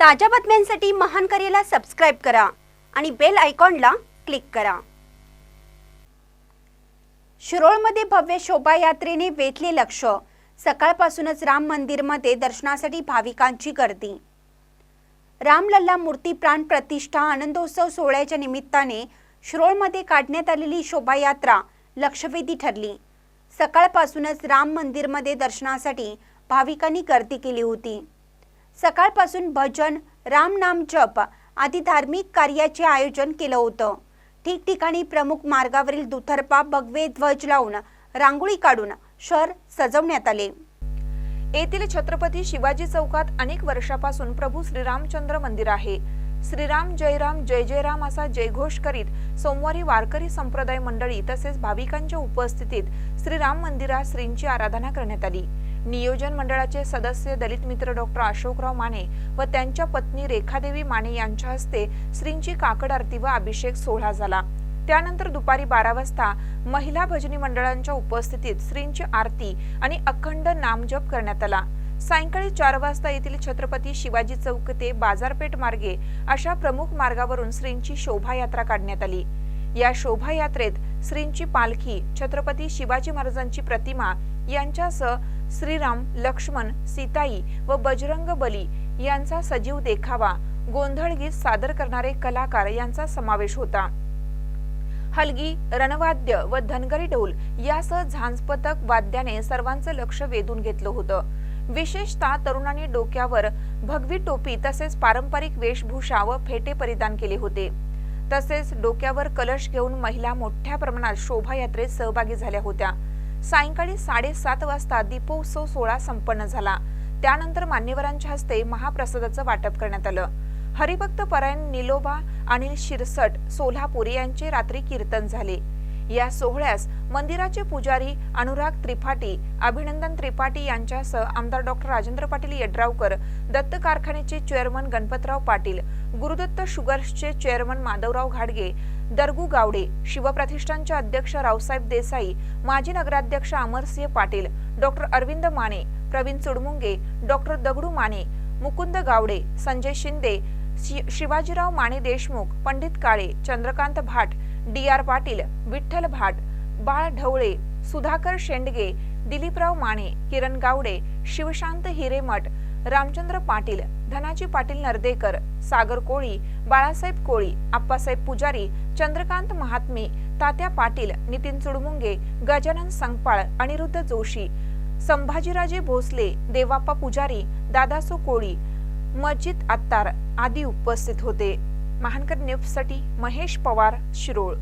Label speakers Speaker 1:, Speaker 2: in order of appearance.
Speaker 1: ताज्या बातम्यांसाठी महान करेला सबस्क्राईब करा आणि बेल आयकॉनला क्लिक करा. शिरोळमध्ये भव्य शोभायात्रेने वेधले लक्ष. सकाळपासूनच राम मंदिरमध्ये दर्शनासाठी भाविकांची गर्दी. रामलल्ला मूर्ती प्राण प्रतिष्ठा आनंदोत्सव सोहळ्याच्या निमित्ताने शिरोळमध्ये काढण्यात आलेली शोभायात्रा लक्षवेधी ठरली. सकाळपासूनच राम मंदिरमध्ये दर्शनासाठी भाविकांनी गर्दी केली होती. सकाळपासून भजन रामनाम जप आदी धार्मिक कार्याचे आयोजन केलं होतं. ठिकठिकाणी प्रमुख मार्गावरील दुतर्फा भगवे ध्वज लावून रांगोळी काढून शहर सजवण्यात आले.
Speaker 2: येथील छत्रपती शिवाजी चौकात अनेक वर्षापासून प्रभू श्रीरामचंद्र मंदिर आहे. श्रीराम जयराम जय जयराम असा जयघोष करीत सोमवारी वारकरी संप्रदाय मंडळी तसेच भाविकांच्या उपस्थितीत श्रीराम मंदिरात श्रींची आराधना करण्यात आली. नियोजन मंडळाचे सदस्य दलित मित्र डॉक्टर अशोकराव माने व त्यांच्या पत्नी रेखादेवी माने यांच्या हस्ते श्रींची काकड आरती व अभिषेक सोहळा झाला. त्यानंतर दुपारी बारा वाजता महिला भजनी मंडळांच्या उपस्थितीत श्रींची आरती आणि अखंड नामजप करण्यात आला. सायंकाळी चार वाजता येथील छत्रपती शिवाजी चौक ते बाजारपेठ मार्गे अशा प्रमुख मार्गावरून श्रींची शोभायात्रा काढण्यात आली. या शोभायात्रेत श्रींची पालखी छत्रपती शिवाजी महाराजांची प्रतिमा यांच्यासह श्रीराम लक्ष्मण सीताई व बजरंग बली यांचा सजीव देखावा. गोंधळ गीत सादर करणारे कलाकार यांचा समावेश होता. हलगी रणवाद्य व धनगरी ढोल यासह झांजपथक वाद्याने सर्वांचं लक्ष वेधून घेतलं होतं. विशेषतः तरुणांनी डोक्यावर भगवी टोपी तसेच पारंपरिक वेशभूषा व फेटे परिधान केले होते. तसेच डोक्यावर कलश घेऊन महिला मोठ्या प्रमाणात शोभायात्रेत सहभागी झाल्या होत्या. सायंकाळी साडेसात वाजता दीपोत्सव सोहळा संपन्न झाला. त्यानंतर मान्यवरांच्या हस्ते महाप्रसादाचं वाटप करण्यात आलं. हरिभक्त परायण निलोबा अनिल शिरसट सोलापुरे यांचे रात्री कीर्तन झाले. या सोहळ्यास मंदिराचे पुजारी अनुराग त्रिपाठी अभिनंदन त्रिपाठी यांच्यासह आमदार डॉक्टर राजेंद्र पाटील यड्रावकर दत्त कारखान्याचे चेअरमन गणपतराव पाटील गुरुदत्त शुगर्सचे चेअरमन माधवराव घाडगे दरगू गावडे शिवप्रतिष्ठानचे अध्यक्ष रावसाहेब देसाई माजी नगराध्यक्ष अमरसिंह पाटील डॉक्टर अरविंद माने प्रवीण चुडमुंगे डॉक्टर दगडू माने मुकुंद गावडे संजय शिंदे शि- शिवाजीराव माने देशमुख पंडित काळे चंद्रकांत भाट डी आर पाटील विठ्ठल भाट बाळ ढवळे सुधाकर शेंडगे दिलीपराव माने किरण गावडे शिवशांत हिरेमठ रामचंद्र पाटील धनाजी पाटील नर्देकर सागर कोळी बाळासाहेब कोळी आप्पासाहेब पुजारी चंद्रकांत महात्मे तात्या पाटील नितीन चुडमुंगे गजानन संगपाळ अनिरुद्ध जोशी संभाजीराजे भोसले देवाप्पा पुजारी दादासो कोळी मजिद अत्तार आदी उपस्थित होते. महानकर न्यूजसाठी महेश पवार शिरोळ.